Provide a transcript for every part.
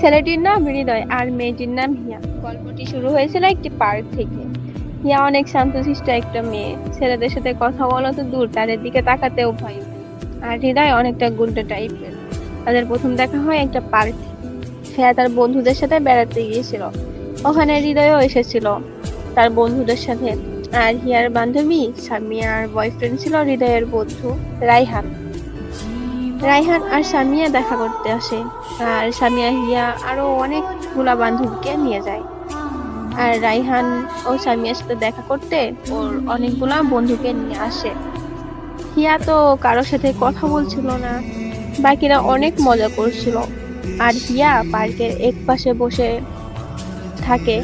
ছেলেটির নাম হৃদয় আর মেয়েটির নাম হিয়া। গল্পটি শুরু হয়েছিল একটি পার্ক থেকে। হিয়া অনেক শান্তশিষ্ট একটা মেয়ে। ছেলেদের সাথে কথা বলা তো দূর, তাদের দিকে তাকাতেও ভয় আর হৃদয় অনেকটা গুন্ডা টাইপের। তাদের প্রথম দেখা হয় একটা পার্ক হিয়া তার বন্ধুদের সাথে বেড়াতে গিয়েছিল। ওখানে হৃদয়ও এসেছিল তার বন্ধুদের সাথে। আর হিয়ার বান্ধবী সামিয়ার বয়ফ্রেন্ড ছিল হৃদয়ের বন্ধু রাইহান। রাইহান আর সামিয়া দেখা করতে আসে। আর সামিয়া হিয়া আরও অনেকগুলা বান্ধবীকে নিয়ে যায়। আর রাইহান ও সামিয়ার সাথে দেখা করতে ওর অনেকগুলা বন্ধুকে নিয়ে আসে। হিয়া তো কারোর সাথে কথা বলছিল না, বাকিরা অনেক মজা করছিল। আর হিয়া পার্কের এক পাশে বসে থাকে,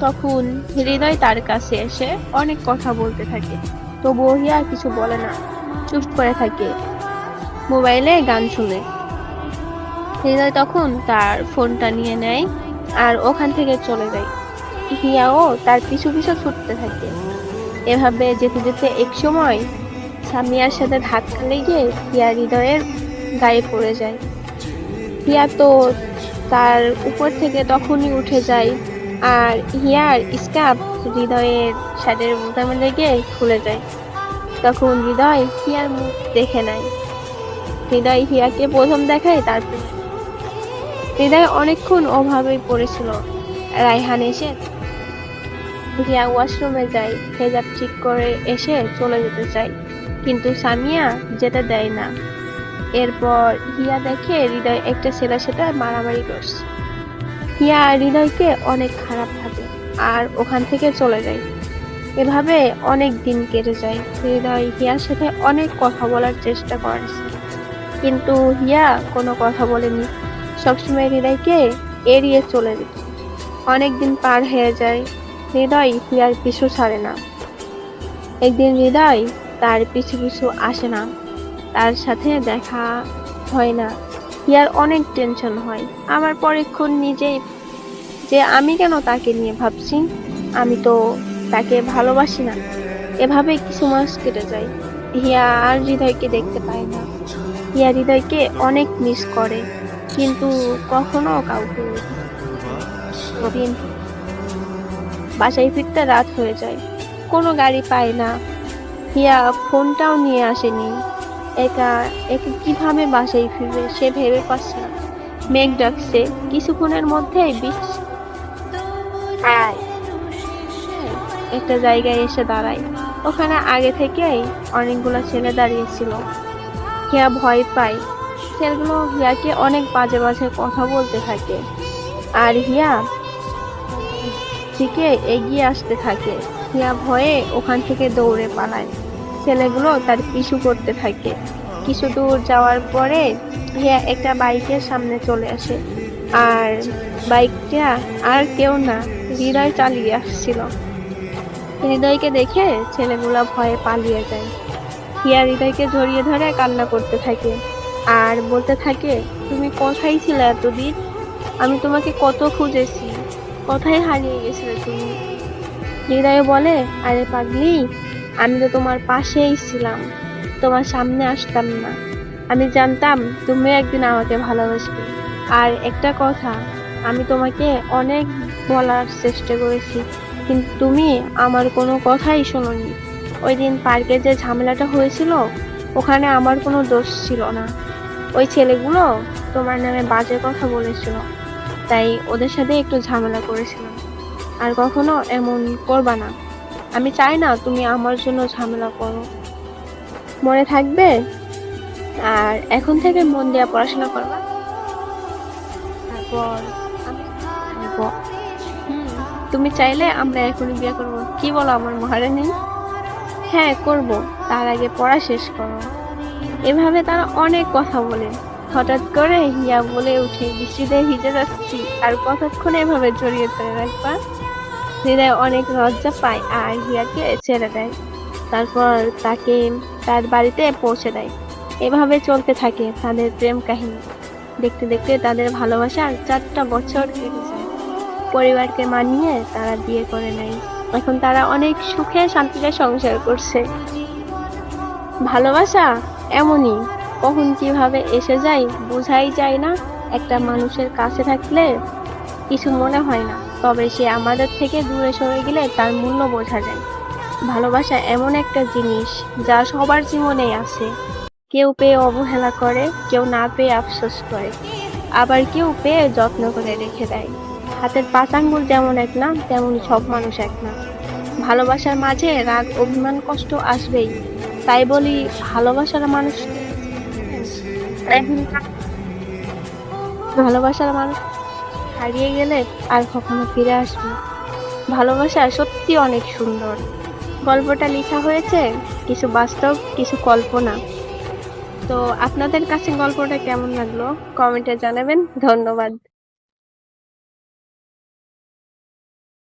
তখন হৃদয় তার কাছে এসে অনেক কথা বলতে থাকে। তবুও হিয়া কিছু বলে না, চুপ করে থাকে। মোবাইলে গান শুনে। হৃদয় তখন তার ফোনটা নিয়ে নেয় আর ওখান থেকে চলে যায়। হিয়াও তার পিছু পিছু ছুটতে থাকে। এভাবে যেতে যেতে এক সময় সামিয়ার সাথে ধাক্কা লেগে হিয়া হৃদয়ের গায়ে পড়ে যায়। হিয়া তো তার উপর থেকে তখনই উঠে যায় আর হিয়ার স্কার্ফ হৃদয়ের শার্টের বোতামে লেগে খুলে যায়। তখন হৃদয় হিয়ার মুখ দেখে নেয়। হৃদয় হিয়াকে প্রথম দেখায় তারপর হৃদয় অনেকক্ষণ অভাবে পড়েছিল। রায়হান এসে হিয়া ওয়াশরুমে যায়, হেজাব ঠিক করে এসে চলে যেতে চায়। কিন্তু সামিয়া যেতে দেয় না। এরপর হিয়া দেখে হৃদয় একটা ছেলের সাথে মারামারি করছে। হিয়া হৃদয়কে অনেক খারাপ ভাবে আর ওখান থেকে চলে যায়। এভাবে অনেক দিন কেটে যায়। হৃদয় হিয়ার সাথে অনেক কথা বলার চেষ্টা করেছে। কিন্তু হিয়া কোনো কথা বলেনি। সবসময় হৃদয়কে এড়িয়ে চলে যেত। অনেক দিন পার হয়ে যায়, হৃদয় হিয়ার পিছু ছাড়ে না। একদিন হৃদয় তার পিছু পিছু আসে না। তার সাথে দেখা হয় না। হিয়ার অনেক টেনশন হয়। আমার পরীক্ষণ নিজেই যে আমি কেন তাকে নিয়ে ভাবছি, আমি তো তাকে ভালোবাসি না। এভাবে কিছু মাস কেটে যায়। হিয়া আর হৃদয়কে দেখতে পায় না। হিয়া হৃদয়কে অনেক মিস করে, কিন্তু কখনো কাউকে বাসায় ফিরতে রাত হয়ে যায়। কোনো গাড়ি পায় না। হিয়া ফোনটাও নিয়ে আসেনি। একা, একে কীভাবে বাসায় ফিরবে সে ভেবে পাচ্ছে না। মেঘ ডাকছে, কিছুক্ষণের আয়। একটা জায়গায় এসে দাঁড়ায়। ওখানে আগে থেকেই অনেকগুলো ছেলে দাঁড়িয়েছিল। হিয়া ভয় পায়। ছেলেগুলো হিয়াকে অনেক বাজে বাজে কথা বলতে থাকে। আর হিয়া দিকে এগিয়ে আসতে থাকে। হিয়া ভয়ে ওখান থেকে দৌড়ে পালায়। ছেলেগুলো তার পিছু করতে থাকে। কিছু দূর যাওয়ার পরে হিয়া একটা বাইকের সামনে চলে আসে। আর বাইকটা আর কেউ না, হৃদয় চালিয়ে আসছিল। হৃদয়কে দেখে ছেলেগুলো ভয়ে পালিয়ে যায়। হিয়া হৃদয়কে জড়িয়ে ধরে কান্না করতে থাকে। আর বলতে থাকে, তুমি কোথায় ছিলে এতদিন? আমি তোমাকে কত খুঁজেছি। কোথায় হারিয়ে গেছিলে তুমি? হৃদয় বলে, আরে পাগলি, আমি তো তোমার পাশেই ছিলাম। তোমার সামনে আসতাম না। আমি জানতাম তুমি একদিন আমাকে ভালোবাসবে। আর একটা কথা, আমি তোমাকে অনেক বলার চেষ্টা করেছি, কিন্তু তুমি আমার কোনো কথাই শোনোনি। ওই দিন পার্কে যে ঝামেলাটা হয়েছিল, ওখানে আমার কোনো দোষ ছিল না। ওই ছেলেগুলো তোমার নামে বাজে কথা বলেছিল, তাই ওদের সাথে একটু ঝামেলা করেছিলাম। আর কখনো এমন করবা না। আমি চাই না তুমি আমার জন্য ঝামেলা করো। মনে থাকবে? আর এখন থেকে মন দিয়ে পড়াশোনা করবা। তারপর তুমি চাইলে আমরা এখনই বিয়ে করব। কি বলো আমার মহারানী? হ্যাঁ করব। তার আগে পড়া শেষ করো। এভাবে তারা অনেক কথা বলে। হঠাৎ করে হিয়া বলে উঠে বৃষ্টিতে ভিজে যাচ্ছি। আর কতক্ষণ এভাবে জড়িয়ে ধরে রাখবা? হৃদয় অনেক লজ্জা পায় আর হিয়াকে ছেড়ে দেয়। তারপর তাকে তার বাড়িতে পৌঁছে দেয়। এভাবে চলতে থাকে তাদের প্রেম কাহিনী। দেখতে দেখতে তাদের ভালোবাসার চারটা বছর কেটে যায়। পরিবারকে মানিয়ে তারা বিয়ে করে নেয়। এখন তারা অনেক সুখে শান্তিতে সংসার করছে। ভালোবাসা এমনই, কখন কীভাবে এসে যায় বোঝাই যায় না। একটা মানুষের কাছে থাকলে কিছু মনে হয় না, তবে সে আমাদের থেকে দূরে সরে গেলে তার মূল্য বোঝা যায়। ভালোবাসা এমন একটা জিনিস যা সবার জীবনেই আছে। কেউ পেয়ে অবহেলা করে, কেউ না পেয়ে আফসোস করে, আবার কেউ পেয়ে যত্ন করে রেখে দেয়। হাতের পাঁচ আঙ্গুল যেমন এক না তেমন সব মানুষ এক না। ভালোবাসার মাঝে রাগ, অভিমান, কষ্ট আসবেই। তাই বলি ভালোবাসার মানুষ ভালোবাসার মানুষ হারিয়ে গেলে আর কখনো ফিরে আসবে ভালোবাসা সত্যি অনেক সুন্দর। গল্পটা লেখা হয়েছে, কিছু বাস্তব, কিছু কল্পনা। তো আপনাদের কাছে গল্পটা কেমন লাগল? কমেন্টে জানাবেন। ধন্যবাদ।